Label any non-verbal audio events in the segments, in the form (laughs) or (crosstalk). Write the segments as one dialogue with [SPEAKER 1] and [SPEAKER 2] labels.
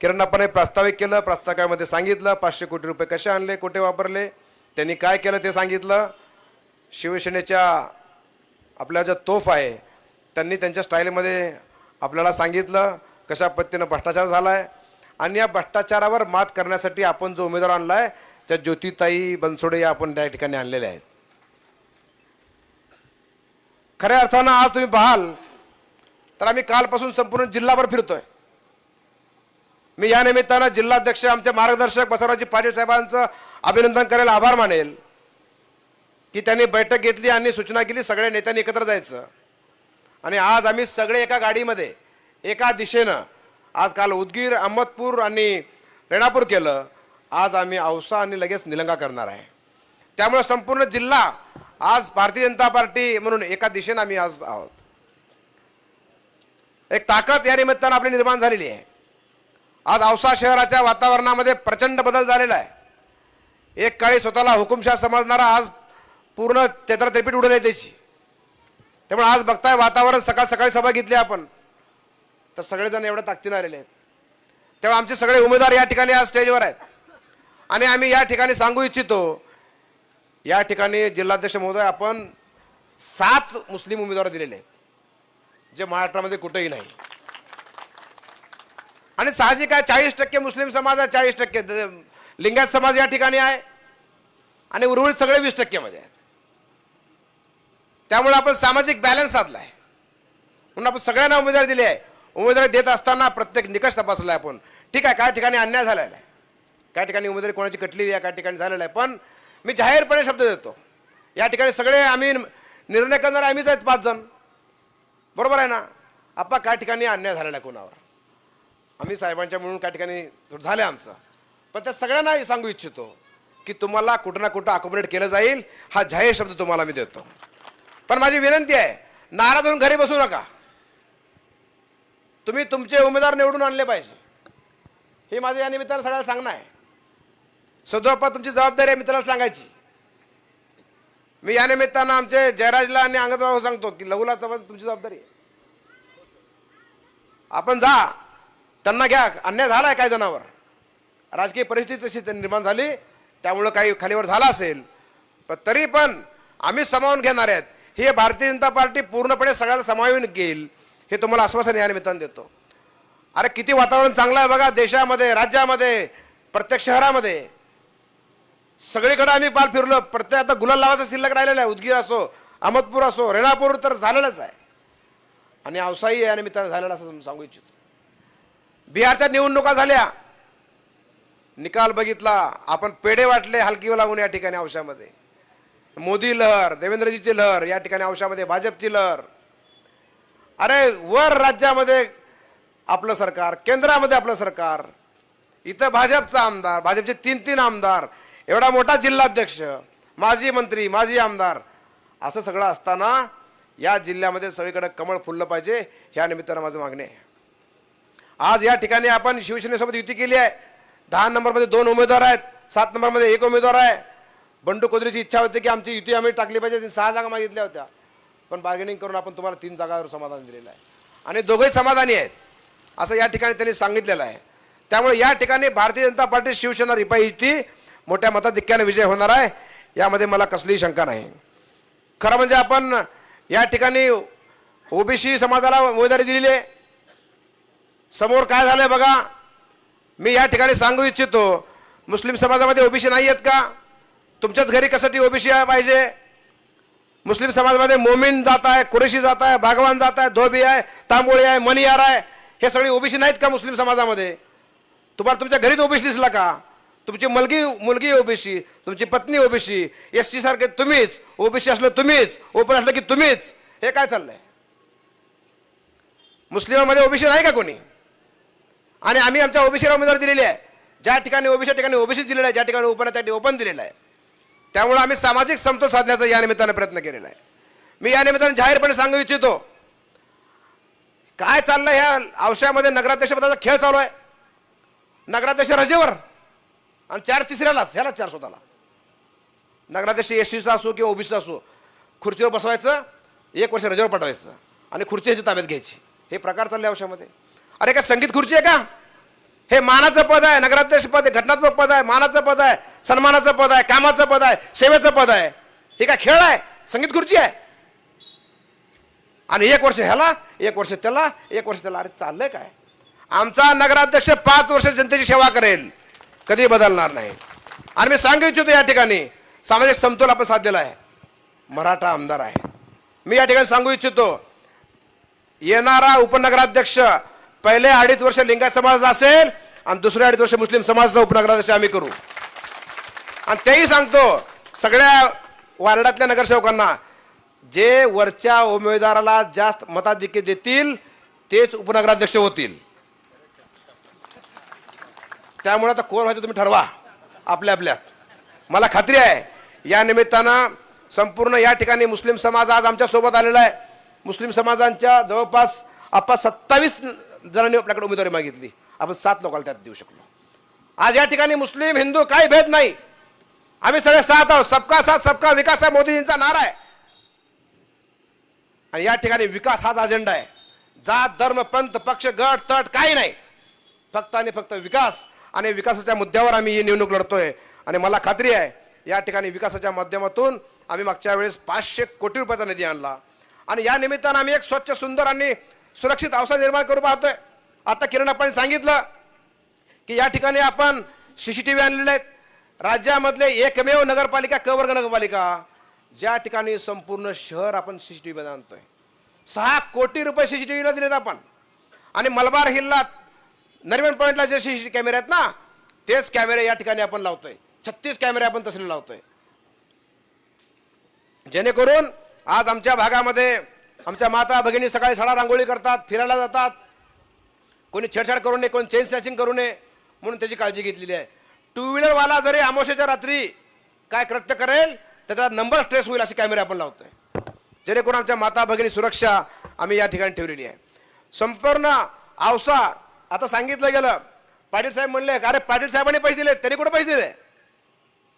[SPEAKER 1] किरणापणे प्रास्ताविक केलं प्रास्ताविकामध्ये सांगितलं पाचशे कोटी रुपये कसे आणले कुठे वापरले त्यांनी काय केलं ते सांगितलं. शिवसेनेच्या आपल्या ज्या तोफ आहे त्यांनी त्यांच्या स्टाईलमध्ये आपल्याला सांगितलं कशा पद्धतीनं भ्रष्टाचार झाला आहे आणि या भ्रष्टाचारावर मात करण्यासाठी आपण जो उमेदवार आणला आहे त्या ज्योतिताई बनसोडे या आपण त्या ठिकाणी आणलेल्या आहेत. खऱ्या अर्थानं आज तुम्ही पाहाल तर आम्ही कालपासून संपूर्ण जिल्हाभर फिरतोय. मी या निमित्तानं जिल्हाध्यक्ष आमचे मार्गदर्शक बसवराजी पाटील साहेबांचं अभिनंदन करायला आभार मानेल की त्यांनी बैठक घेतली आणि सूचना केली सगळ्या नेत्यांनी एकत्र जायचं. आणि आज आम्ही सगळे एका गाडीमध्ये एका दिशेनं आज काल उदगीर अहमदपूर आणि रेणापूर केलं आज आम्ही औसा आणि लगेच निलंगा करणार आहे. त्यामुळे संपूर्ण जिल्हा आज भारतीय जनता पार्टी म्हणून एका दिशेनं आम्ही आज आहोत. एक ताकद या निमित्तानं आपली निर्माण झालेली आहे. आज औसा शहराच्या वातावरणामध्ये प्रचंड बदल झालेला आहे. एक काळी स्वतःला हुकुमशाह समजणारा आज पूर्ण तेतरतेपीठ उडत आहे त्याची. त्यामुळे आज बघताय वातावरण सकाळ सकाळी सभा घेतली आपण. तर सगळेजण एवढं ताकदीनं आलेले आहेत. तेव्हा आमचे सगळे उमेदवार या ठिकाणी आज स्टेजवर आहेत. आणि आम्ही या ठिकाणी सांगू इच्छितो या ठिकाणी जिल्हाध्यक्ष महोदय आपण सात मुस्लिम उमेदवार दिलेले आहेत जे महाराष्ट्रामध्ये कुठेही नाही. आणि साहजिक आहे चाळीस टक्के मुस्लिम समाज आहे चाळीस टक्के लिंगायत समाज या ठिकाणी आहे. आणि उर्वरित सगळे वीस टक्क्यामध्ये आहेत. त्यामुळे आपण सामाजिक बॅलन्स साधला आहे म्हणून आपण सगळ्यांना उमेदवारी दिली आहे. उमेदवारी देत असताना प्रत्येक निकष तपासला आहे आपण. ठीक आहे काय ठिकाणी अन्याय झालेला आहे. काय ठिकाणी उमेदवारी कोणाची कटलेली आहे काय ठिकाणी झालेला आहे. पण मी जाहीरपणे शब्द देतो. या ठिकाणी सगळे आम्ही निर्णय करणारे आम्हीच आहेत पाच जण. बरोबर आहे ना? आप्पा काय ठिकाणी अन्याय झालेला आहे कोणावर. आम्ही साहेबांच्या म्हणून काय ठिकाणी झालं आमचं. पण त्या सगळ्यांना सांगू इच्छितो की तुम्हाला कुठं ना कुठं अकोमोडेट केलं जाईल हा जाहीर शब्द तुम्हाला मी देतो. पण माझी विनंती आहे नाराज होऊन घरी बसू नका. तुम्ही तुमचे उमेदवार निवडून आणले पाहिजे. हे माझं या निमित्तानं सगळ्याला सांगणं आहे. सदोपा तुमची जबाबदारी आहे मित्राला सांगायची. मी या निमित्तानं आमचे जयराजला आणि अंगदबाबा सांगतो की लघुला तुमची जबाबदारी आहे. आपण जा. त्यांना घ्या अन्याय झाला आहे काय जणावर. राजकीय परिस्थिती तशी त्यांनी निर्माण झाली त्यामुळं काही खालीवर झाला असेल. पण तरी पण आम्ही समावून घेणार आहेत. हे भारतीय जनता पार्टी पूर्णपणे सगळ्याला समावून घेईल हे तुम्हाला आश्वासन या निमित्तानं देतो. अरे किती वातावरण चांगलं आहे बघा देशामध्ये राज्यामध्ये प्रत्येक शहरामध्ये. सगळीकडे आम्ही पाल फिरलो प्रत्येक आता गुलाल लावायचा शिल्लक राहिलेला आहे उदगीर असो अहमदपूर असो रेणापूर तर झालेलंच आहे. आणि अवसाही या निमित्तानं झालेला असं सांगू इच्छितो. बिहारच्या निवडणुका झाल्या. निकाल बघितला. आपण पेढे वाटले हलकी लागून या ठिकाणी औषामध्ये मोदी लहर देवेंद्रजीची लहर या ठिकाणी औषामध्ये भाजपची लहर. अरे वर राज्यामध्ये आपलं सरकार केंद्रामध्ये आपलं सरकार. इथं भाजपचा आमदार भाजपचे तीन तीन आमदार एवढा मोठा जिल्हाध्यक्ष माजी मंत्री माजी आमदार असं सगळं असताना या जिल्ह्यामध्ये सगळीकडे कमळ फुललं पाहिजे ह्या निमित्तानं माझं मागणी आहे. आज या ठिकाणी आपण शिवसेनेसोबत युती केली आहे. दहा नंबरमध्ये दोन उमेदवार आहेत सात नंबरमध्ये एक उमेदवार आहे. बंडू कोदरीची इच्छा होती की आमची युती आम्ही टाकली पाहिजे सहा जागा मागितल्या होत्या. पण बार्गेनिंग करून आपण तुम्हाला तीन जागावर समाधान दिलेलं आहे. आणि दोघंही समाधानी आहेत असं या ठिकाणी त्यांनी सांगितलेलं आहे. त्यामुळे या ठिकाणी भारतीय जनता पार्टी शिवसेना रिपाई युती मोठ्या मताधिक्याने विजय होणार आहे. यामध्ये मला कसलीही शंका नाही. खरं म्हणजे आपण या ठिकाणी ओबीसी समाजाला उमेदवारी दिलेली आहे. समोर काय झालंय बघा? मी या ठिकाणी सांगू इच्छितो मुस्लिम समाजामध्ये ओबीसी नाही आहेत का? तुमच्याच घरी कसाठी ओबीसी पाहिजे? मुस्लिम समाजामध्ये मोमीन जात आहे कुरेशी जात आहे भागवान जात आहे धोबी आहे तांबोळी आहे मनियार आहे हे सगळे ओबीसी नाहीत का मुस्लिम समाजामध्ये? तुम्हाला तुमच्या घरीच ओबीसी दिसला का? तुमची मुलगी मुलगी ओबीसी तुमची पत्नी ओबीसी एस सी सारखे तुम्हीच ओबीसी असलं तुम्हीच ओपन असलं की तुम्हीच. हे काय चाललंय? मुस्लिमामध्ये ओबीसी नाही का कोणी? आणि आम्ही आमच्या ओबीसीला उमेदवार दिलेली आहे. ज्या ठिकाणी ओबीसी ठिकाणी ओबीसी दिलेला आहे ज्या ठिकाणी ओपन आहे त्या ठिकाणी ओपन दिलेलं आहे. त्यामुळे आम्ही सामाजिक समतोल साधण्याचा या निमित्तानं प्रयत्न केलेला आहे. मी या निमित्तानं जाहीरपणे सांगू इच्छितो काय चाललंय ह्या औषधामध्ये नगराध्यक्षपदाचा खेळ चालू आहे. नगराध्यक्ष रजेवर आणि चार तिसऱ्यालाच ह्याला चार स्वतःला. नगराध्यक्ष एस सीचा असो किंवा ओबीसीचा असो खुर्चीवर बसवायचं एक वर्ष रजेवर पाठवायचं आणि खुर्ची ह्याची ताब्यात घ्यायची. हे प्रकार चालले अवशामध्ये अरे का संगीत खुर्ची आहे का? हे मानाचं पद आहे नगराध्यक्ष पद आहे घटनात्मक पद आहे मानाचं पद आहे सन्मानाचं पद आहे कामाचं पद आहे सेवेचं पद आहे. हे काय खेळ आहे? संगीत खुर्ची आहे? आणि एक वर्ष ह्याला एक वर्ष त्याला एक वर्ष त्याला. अरे चाललंय काय? आमचा नगराध्यक्ष पाच वर्ष जनतेची सेवा करेल. कधी बदलणार नाही. आणि मी सांगू इच्छितो या ठिकाणी सामाजिक समतोल आपण साधलेला आहे. मराठा आमदार आहे. मी या ठिकाणी सांगू इच्छितो येणारा उपनगराध्यक्ष पहिले अडीच वर्ष लिंगायत समाजाचा असेल आणि दुसऱ्या अडीच वर्ष मुस्लिम समाजाचा उपनगराध्यक्ष आम्ही करू. आणि तेही सांगतो सगळ्या वार्डातल्या नगरसेवकांना जे वरच्या उमेदवाराला जास्त मताधिक्य देतील तेच उपनगराध्यक्ष होतील. त्यामुळे आता कोण व्हायचं तुम्ही ठरवा आपल्या आपल्यात. मला खात्री आहे या निमित्तानं संपूर्ण या ठिकाणी मुस्लिम समाज आज आमच्यासोबत आलेला आहे. मुस्लिम समाजांच्या जवळपास आपण सत्तावीस जणांनी आपल्याकडे उमेदवारी मागितली. आपण सात लोकांना त्यात देऊ शकलो. आज या ठिकाणी मुस्लिम हिंदू काही भेद नाही. आम्ही सगळे साथ आहोत. सबका साथ सबका विकास आहे. मोदीजींचा नारा आहे. आणि या ठिकाणी विकास हाच अजेंडा आहे. जात धर्म पंथ पक्ष गट तट काही नाही. फक्त आणि फक्त विकास आणि विकासाच्या मुद्द्यावर आम्ही ही निवडणूक लढतोय. आणि मला खात्री आहे या ठिकाणी विकासाच्या माध्यमातून आम्ही मागच्या वेळेस पाचशे कोटी रुपयाचा निधी आणला. आणि या निमित्तानं आम्ही एक स्वच्छ सुंदर आणि सुरक्षित अवस्था निर्माण करू पाहतोय. आता किरण आपण सांगितलं की या ठिकाणी आपण सी सी टी व्ही आणलेले आहेत. राज्यामधले एकमेव नगरपालिका कवर्ग नगरपालिका ज्या ठिकाणी संपूर्ण शहर आपण सी सी टी सीसीटीव्ही आणतोय. सहा कोटी रुपये सी सी टी व्हीला दिलेत आपण. आणि मलबार हिलला नरिमन पॉईंटला जे सी कॅमेरे आहेत ना तेच कॅमेरे या ठिकाणी आपण लावतोय. छत्तीस कॅमेरे आपण तसले लावतोय. जेणेकरून आज आमच्या भागामध्ये आमच्या माता भगिनी सकाळी सडा रांगोळी करतात फिरायला जातात. कोणी छेडछाड करू नये कोणी चेन स्नॅचिंग करू नये म्हणून त्याची काळजी घेतलेली आहे. टू व्हीलरवाला जरी अमावस्याच्या रात्री काय कृत्य करेल त्याचा नंबर स्ट्रेस होईल असे कॅमेरे आपण लावतोय. जेणेकरून आमच्या माता भगिनी सुरक्षा आम्ही या ठिकाणी ठेवलेली आहे. संपूर्ण आवसा आता सांगितलं गेलं. पाटील साहेब म्हणले अरे पाटील साहेबांनी पैसे दिले त्यांनी कुठे पैसे दिले?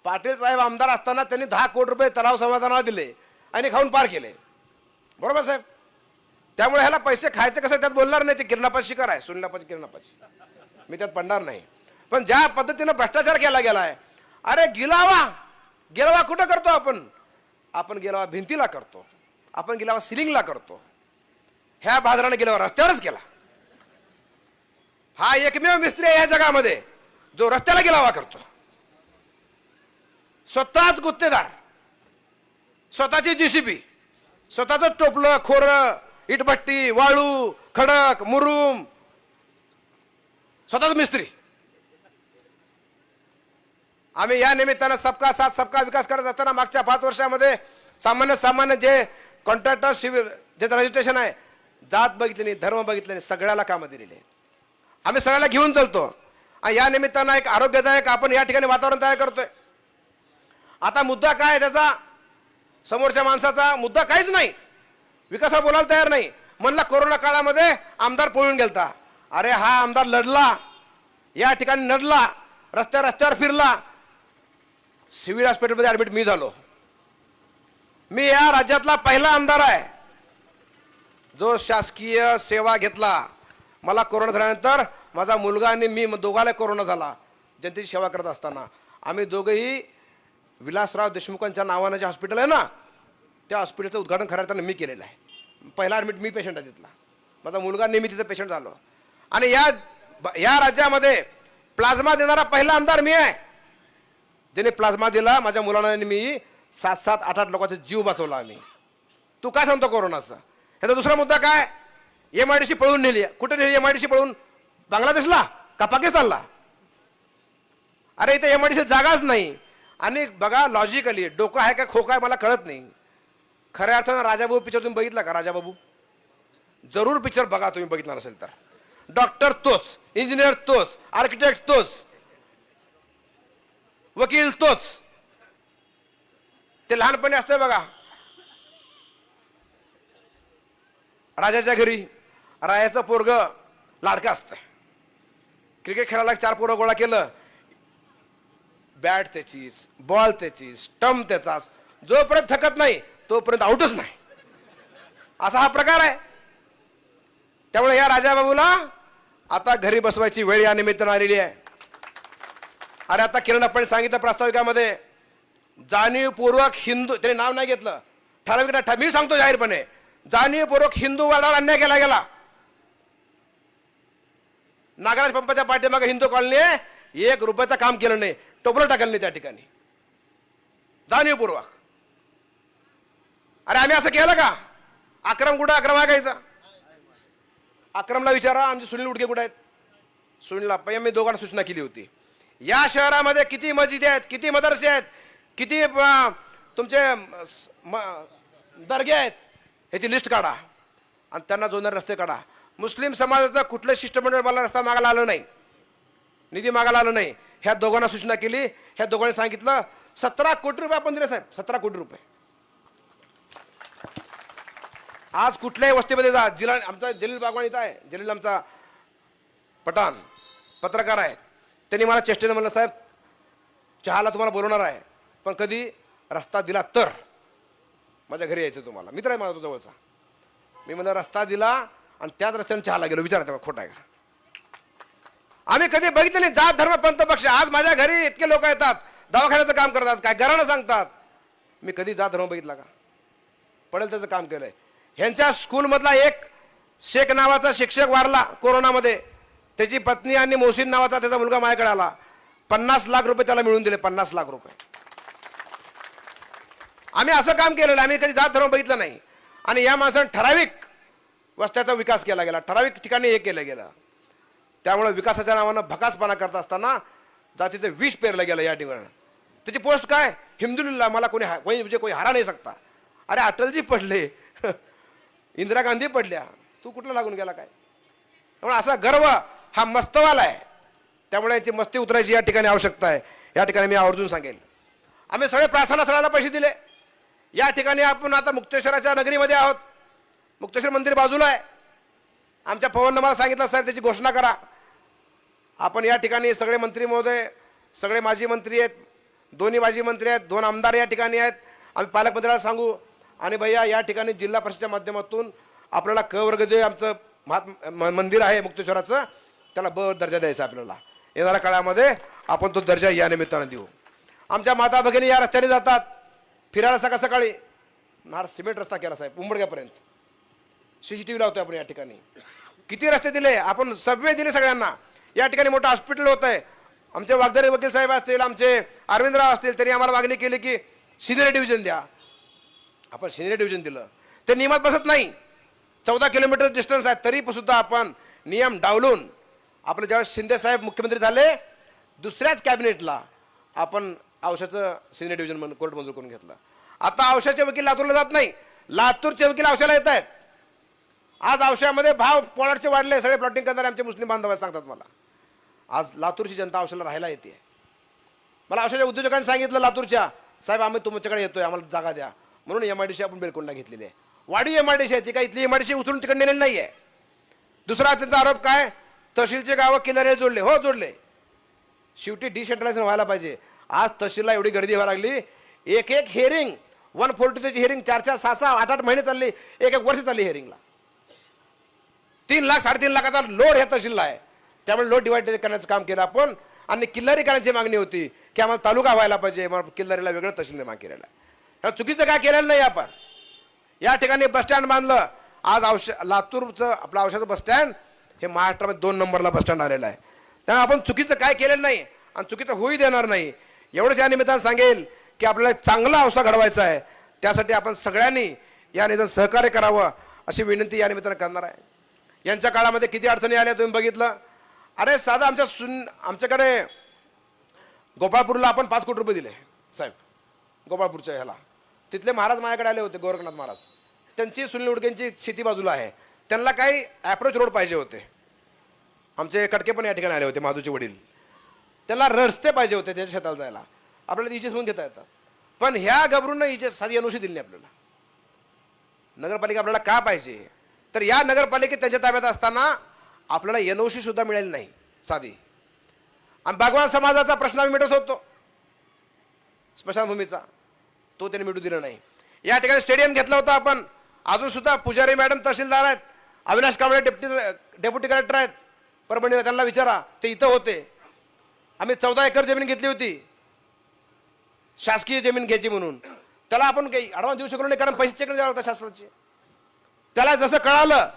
[SPEAKER 1] पाटील साहेब आमदार असताना त्यांनी दहा कोटी रुपये तलाव समाधानाला दिले आणि खाऊन पार केले. बरोबर साहेब? त्यामुळे ह्याला पैसे खायचे कसं त्यात बोलणार नाही ते किरणापाशी शिकार आहे सुनीलापाशी किरणापाशी. मी त्यात पडणार नाही. पण ज्या पद्धतीनं भ्रष्टाचार केला गेलाय अरे गिलावा गिलावा कुठं करतो आपण? आपण गिलावा भिंतीला करतो. आपण गिलावा सिलिंगला करतो. ह्या बाजाराने गेल्यावर रस्त्यावरच केला. हा एकमेव मिस्त्री आहे या जगामध्ये जो रस्त्याला गिलावा करतो. स्वतःच गुत्तेदार. स्वतःची जीसीबी स्वतःच टोपलं खोरं इटभट्टी वाळू खडक मुरुम. स्वतःच मिस्त्री. आम्ही या निमित्तानं सबका साथ सबका विकास करत असताना मागच्या पाच वर्षामध्ये सामान्य सामान्य जे कॉन्ट्रॅक्टर शिबिर जे रजिस्ट्रेशन आहे जात बघितली नाही धर्म बघितले नाही सगळ्याला कामं दिलेली आम्ही सगळ्याला घेऊन चालतो. आणि या निमित्तानं एक आरोग्यदायक आपण या ठिकाणी वातावरण तयार करतोय. आता मुद्दा काय त्याचा? समोरच्या माणसाचा मुद्दा काहीच नाही. विकास बोलायला तयार नाही. म्हणला कोरोना काळामध्ये आमदार पळून गेलता. अरे हा आमदार लढला. या ठिकाणी लढला रस्त्या रस्त्यावर फिरला. सिव्हिल हॉस्पिटलमध्ये ऍडमिट मी झालो. मी या राज्यातला पहिला आमदार आहे. जो शासकीय सेवा घेतला. मला कोरोना झाल्यानंतर माझा मुलगा आणि मी दोघाला कोरोना झाला. जनतेची सेवा करत असताना. आम्ही दोघंही विलासराव देशमुखांच्या नावानं जे हॉस्पिटल आहे ना त्या हॉस्पिटलचं उद्घाटन खऱ्या अर्थानं मी केलेलं आहे. पहिला ॲडमिट मी पेशंट आहे तिथला. माझा मुलगा नेहमी तिथं पेशंट झालो. आणि या या राज्यामध्ये प्लाझ्मा देणारा पहिला आमदार मी आहे. ज्याने प्लाझ्मा दिला माझ्या मुलांना मी सात सात आठ आठ लोकांचा जीव वाचवला आम्ही. तू काय सांगतो कोरोनाचा? ह्याचा दुसरा मुद्दा काय? एम आय डी सी पळून नेली. कुठे नेली एम आय डी सी पळून? बांगलादेशला का पाकिस्तानला? अरे इथे एम आय डी सी जागाच नाही. आणि बघा लॉजिकली डोकं आहे का खोका आहे मला कळत नाही. खऱ्या अर्थानं राजाबाबू पिक्चर तुम्ही बघितला का राजाबाबू? जरूर पिक्चर बघा तुम्ही बघितला नसेल तर. डॉक्टर तोच इंजिनियर तोच आर्किटेक्ट तोच वकील तोच. ते लहानपणी असतंय बघा. राजाच्या घरी राजाचं पोरग लाडकं असतं क्रिकेट खेळायला चार पोरं गोळा केलं बॅट त्याचीच बॉल त्याची स्टंप त्याचाच जोपर्यंत थकत नाही तोपर्यंत आउटच नाही. असा हा प्रकार आहे. त्यामुळे या राजाबाबूला आता घरी बसवायची वेळ या निमित्तानं आलेली आहे. अरे आता किरण आपण सांगितलं प्रास्ताविकामध्ये जाणीवपूर्वक हिंदू त्याने नाव नाही घेतलं. ठराविक मी सांगतो जाहीरपणे. जाणीवपूर्वक हिंदू वर्णावर अन्याय केला गेला. नागराज पंपाच्या पाठीमागे हिंदू कॉलनी एक रुपयाचं काम केलं नाही. टोपलं टाकलं नाही त्या ठिकाणी. जाणीवपूर्वक. अरे आम्ही असं केलं का? अक्रम कुठं? अक्रम आहे का अक्रमला विचारा आमचे सुनील उडके कुठे आहेत? सुनीलला अप्पा मी दोघांना सूचना केली होती. या शहरामध्ये किती मस्जिदी आहेत किती मदरसे आहेत किती तुमचे म- दर्गे आहेत ह्याची लिस्ट काढा आणि त्यांना जोडणारे रस्ते काढा. मुस्लिम समाजाचं कुठलं शिष्टमंडळ मला रस्ता मागायला आलं नाही. निधी मागायला आलं नाही. ह्या दोघांना सूचना केली ह्या दोघांनी सांगितलं सतरा कोटी रुपये आपण दिले साहेब सतरा कोटी रुपये. आज कुठल्याही वस्तीमध्ये जा जिला आमचा जलील बागवान इथं आहे जलील आमचा पठाण पत्रकार आहे. त्यांनी मला चेष्टेने म्हणलं साहेब चहाला तुम्हाला बोलवणार आहे पण कधी रस्ता दिला तर. माझ्या घरी यायचं तुम्हाला. मित्र आहे माझा तो जवळचा. मी म्हणलं रस्ता दिला आणि त्याच रस्त्याने चहाला गेलो. विचारा तेव्हा खोटा आहे का? आम्ही कधी बघितलं नाही. जात धर्म पंथ पक्ष. आज माझ्या घरी इतके लोक येतात. दवाखान्याचं काम करतात. काय घरानं सांगतात. मी कधी जात धर्म बघितला का? पडेल त्याचं काम केलंय. ह्यांच्या स्कूलमधला एक शेख नावाचा शिक्षक वारला कोरोनामध्ये. त्याची पत्नी आणि मोहसिन नावाचा त्याचा मुलगा माझ्याकडे आला. पन्नास लाख रुपये त्याला मिळून दिले. पन्नास लाख रुपये. आम्ही असं काम केलेलं आम्ही कधी जात धर्म बघितलं नाही. आणि या माणसानं ठराविक वस्त्याचा विकास केला गेला. ठराविक ठिकाणी हे केलं गेलं. त्यामुळे विकासाच्या नावानं भकासपणा करत असताना जातीचं विष पेरलं गेलं या ठिकाणी. त्याची पोस्ट काय? हिंदुलिल्ला मला कोणी हा- कोणी म्हणजे कोणी हारा नाही सकता अरे अटलजी पडले. (laughs) इंदिरा गांधी पडल्या. तू कुठला लागून गेला काय? त्यामुळे असा गर्व हा मस्तवाला आहे. त्यामुळे याची मस्ती उतरायची या ठिकाणी आवश्यकता आहे. या ठिकाणी मी आवर्जून सांगेल. आम्ही सगळे प्रार्थना स्थळाला पैसे दिले. या ठिकाणी आपण आता मुक्तेश्वराच्या नगरीमध्ये आहोत. मुक्तेश्वर मंदिर बाजूला आहे. आमच्या पवननं मला सांगितलं साहेब त्याची घोषणा करा. आपण या ठिकाणी सगळे मंत्री महोदय सगळे माजी मंत्री आहेत दोन्ही माजी मंत्री आहेत दोन आमदार या ठिकाणी आहेत. आम्ही पालकमंत्र्याला सांगू. आणि भैया या ठिकाणी जिल्हा परिषदेच्या माध्यमातून आपल्याला क वर्ग जे आमचं महात्मा मंदिर आहे मुक्तेश्वराचं त्याला ब दर्जा द्यायचा आपल्याला. येणाऱ्या काळामध्ये आपण तो दर्जा या निमित्तानं देऊ. आमच्या माता भगिनी या रस्त्याने जातात. फिरायला सकाळ सकाळी. नार सिमेंट रस्ता केला साहेब उंबडग्यापर्यंत सी सी टी व्ही लावतो आपण या ठिकाणी. किती रस्ते दिले? आपण सबवे दिले सगळ्यांना. या ठिकाणी मोठं हॉस्पिटल होत आहे आमचे वाघदारे वकील साहेब असतील आमचे अरविंदराव असतील त्यांनी आम्हाला मागणी केली की सिनियर डिव्हिजन द्या. आपण सिनियर डिव्हिजन दिलं. ते नियमात बसत नाही. चौदा किलोमीटर डिस्टन्स आहे तरी सुद्धा आपण नियम डावलून आपलं ज्यावेळेस शिंदे साहेब मुख्यमंत्री झाले दुसऱ्याच कॅबिनेटला आपण औषधाचं सिनियर डिव्हिजन म्हणून कोर्ट मंजूर करून घेतलं. आता औषधाचे वकील लातूरला जात नाही. लातूरचे वकील औषधाला येत आहेत आज औषधामध्ये भाव पोळाटचे वाढले सगळे प्लॉटिंग करणारे आमचे मुस्लिम बांधव सांगतात मला. आज लातूरची जनता औषधाला राहायला येते. मला औषधाच्या उद्योजकांनी सांगितलं लातूरच्या साहेब आम्ही तुमच्याकडे येतोय आम्हाला जागा द्या. म्हणून एम आय डी सी आपण बेलकोंडा घेतलेली आहे. वाढीव एम आय डी सी आहे ती काय? इथली एम आय डी सी उचलून तिकडे नेलेली नाही आहे दुसरा त्यांचा आरोप काय? तहसीलचे गावं किनारे जोडले. हो जोडले. शेवटी डिसेंट्रलायझेशन व्हायला पाहिजे. आज तहसीलला एवढी गर्दी व्हायला लागली. एक एक हेअरिंग वन फोर्टी हेअरिंग चार चार सहा सहा आठ आठ महिने चालली. एक एक वर्ष चालली हेअरिंगला तीन लाख साडेतीन लाखाचा लोड ह्या तहसीलला आहे. त्यामुळे लोट डिवाइड करण्याचं काम केलं आपण. आणि किल्लारी करण्याची मागणी होती की आम्हाला तालुका व्हायला पाहिजे मग किल्लारीला वेगळं तहसील माग केलेलं आहे. चुकीचं काय केलेलं नाही आपण. या ठिकाणी बसस्टँड बांधलं. आज औष लातूरचं आपलं औषधाचं बसस्टँड हे महाराष्ट्रामध्ये दोन नंबरला बसस्टँड आलेलं आहे. त्यामुळे आपण चुकीचं काय केलेलं नाही आणि चुकीचं होऊ देणार नाही. एवढंच या निमित्तानं सांगेल की आपल्याला चांगला औषध घडवायचा आहे. त्यासाठी आपण सगळ्यांनी या निदान सहकार्य करावं अशी विनंती या निमित्तानं करणार आहे. यांच्या काळामध्ये किती अडचणी आल्या तुम्ही बघितलं? अरे साधा आमच्या सुन आमच्याकडे गोपाळपूरला आपण पाच कोटी रुपये दिले साहेब. गोपाळपूरच्या ह्याला. तिथले महाराज माझ्याकडे आले होते गोरखनाथ महाराज. त्यांची सुनील उडकेंची शेती बाजूला आहे. त्यांना काही ॲप्रोच रोड पाहिजे होते. आमचे कटके पण या ठिकाणी आले होते माधूचे वडील. त्याला रस्ते पाहिजे होते त्याच्या शेताला जायला. आपल्याला इजेस म्हणून घेता येतात. पण ह्या घबरून इजेस साधी अनुषी दिली आपल्याला. नगरपालिका आपल्याला का पाहिजे? तर या नगरपालिकेत त्यांच्या ताब्यात असताना आपल्याला एनओशी सुद्धा मिळेल नाही साधी. आणि भगवान समाजाचा प्रश्न आम्ही मिटवत होतो. स्मशानभूमीचा तो त्यांनी मिटू दिला नाही. या ठिकाणी स्टेडियम घेतला होता आपण. अजून सुद्धा पुजारी मॅडम तहसीलदार आहेत. Avinash Kamble deputy deputy collector आहेत. परभणीला त्यांना विचारा ते इथं होते. आम्ही चौदा एकर जमीन घेतली होती. शासकीय जमीन घ्यायची म्हणून. त्याला आपण काही ॲडव्हान्स देऊ शकलो नाही कारण पैसे चेक द्यावा होता शासनाचे. त्याला जसं कळालं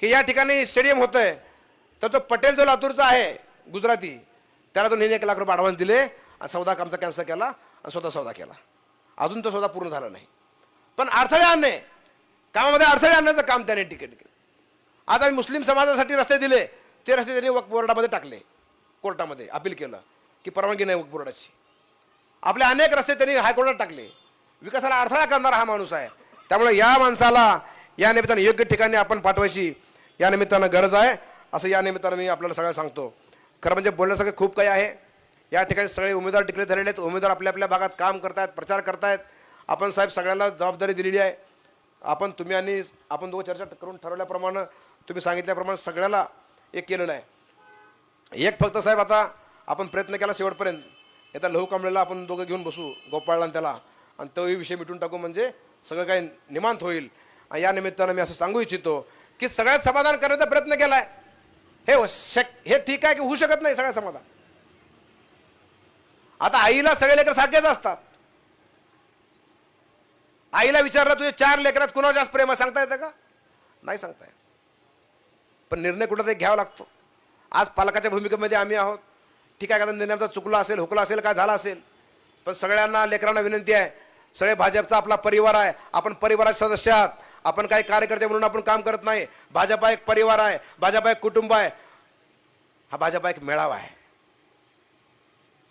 [SPEAKER 1] की या ठिकाणी स्टेडियम होतं आहे तर तो पटेल जो लातूरचा आहे गुजराती त्याला तो एक लाख रुपये ॲडव्हान्स दिले आणि सौदा कामचा कॅन्सल केला आणि स्वतः सौदा केला. अजून तो सौदा पूर्ण झाला नाही. पण अडथळे आणणे कामामध्ये अडथळे आणण्याचं काम त्याने तिकीट केलं. आता आम्ही मुस्लिम समाजासाठी रस्ते दिले ते रस्ते त्यांनी वक्फ बोर्डामध्ये टाकले कोर्टामध्ये अपील केलं की परवानगी नाही वक्फ बोर्डाची. आपले अनेक रस्ते त्यांनी हायकोर्टात टाकले. विकासाला अडथळा करणारा हा माणूस आहे. त्यामुळे या माणसाला या निमित्तानं योग्य ठिकाणी आपण पाठवायची या निमित्तानं गरज आहे असं या निमित्तानं मी आपल्याला सगळं सांगतो. खरं म्हणजे बोलण्यासारखं खूप काही आहे. या ठिकाणी सगळे उमेदवार टिकले झालेले आहेत. उमेदवार आपल्या आपल्या भागात काम करतायत प्रचार करतायत. आपण साहेब सगळ्यांना जबाबदारी दिलेली आहे. आपण तुम्ही आणि आपण दोघं चर्चा करून ठरवल्याप्रमाणे तुम्ही सांगितल्याप्रमाणे सगळ्याला एक केलेलं आहे. एक फक्त साहेब आता आपण प्रयत्न केला शेवटपर्यंत. येत्या लहू कांबळेला आपण दोघं घेऊन बसू गोपाळला आणि त्याला. आणि तोही विषय मिटून टाकू म्हणजे सगळं काही निमांत होईल. या निमित्तानं मी असं सांगू इच्छितो की सगळ्यात समाधान करण्याचा प्रयत्न केलाय. हे हो, शक हे ठीक आहे की होऊ शकत नाही सगळ्या समाधान? आता आईला सगळे लेकर सारखेच असतात. आईला विचारलं तुझे चार लेकरात कुणावर जास्त प्रेम आहे? सांगता येतं का? नाही सांगता येत. पण निर्णय कुठं घ्यावा लागतो. आज पालकाच्या भूमिकेमध्ये आम्ही आहोत. ठीक आहे का? निर्णय आमचा चुकला असेल हुकला असेल काय झाला असेल. पण सगळ्यांना लेकरांना विनंती आहे. सगळे भाजपचा आपला परिवार आहे. आपण परिवाराचे सदस्य आहात. आपण काही कार्यकर्ते म्हणून आपण काम करत नाही. भाजपा एक परिवार आहे भाजपा एक कुटुंब आहे. हा भाजपा एक मेळावा आहे.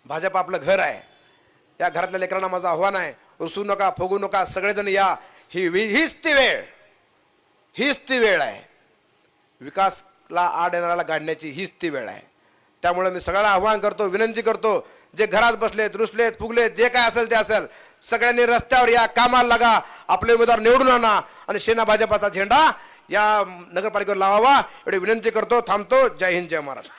[SPEAKER 1] भाजप आपलं घर आहे. या घरातल्या लेकरांना माझं आव्हान आहे उसू नका फुगू नका सगळेजण या. ही हीच ती वेळ. हीच ती वेळ आहे. विकासला आड येणाऱ्याला गाडण्याची हीच ती वेळ आहे. त्यामुळे मी सगळ्याला आव्हान करतो विनंती करतो जे घरात बसलेत रुसलेत फुगलेत जे काय असेल ते असेल सगळ्यांनी रस्त्यावर या कामाला लागा आपले उमेदवार निवडून आणा. आणि सेना भाजपाचा झेंडा या नगरपालिकेवर लावावा एवढी विनंती करतो थांबतो. जय हिंद जय महाराष्ट्र.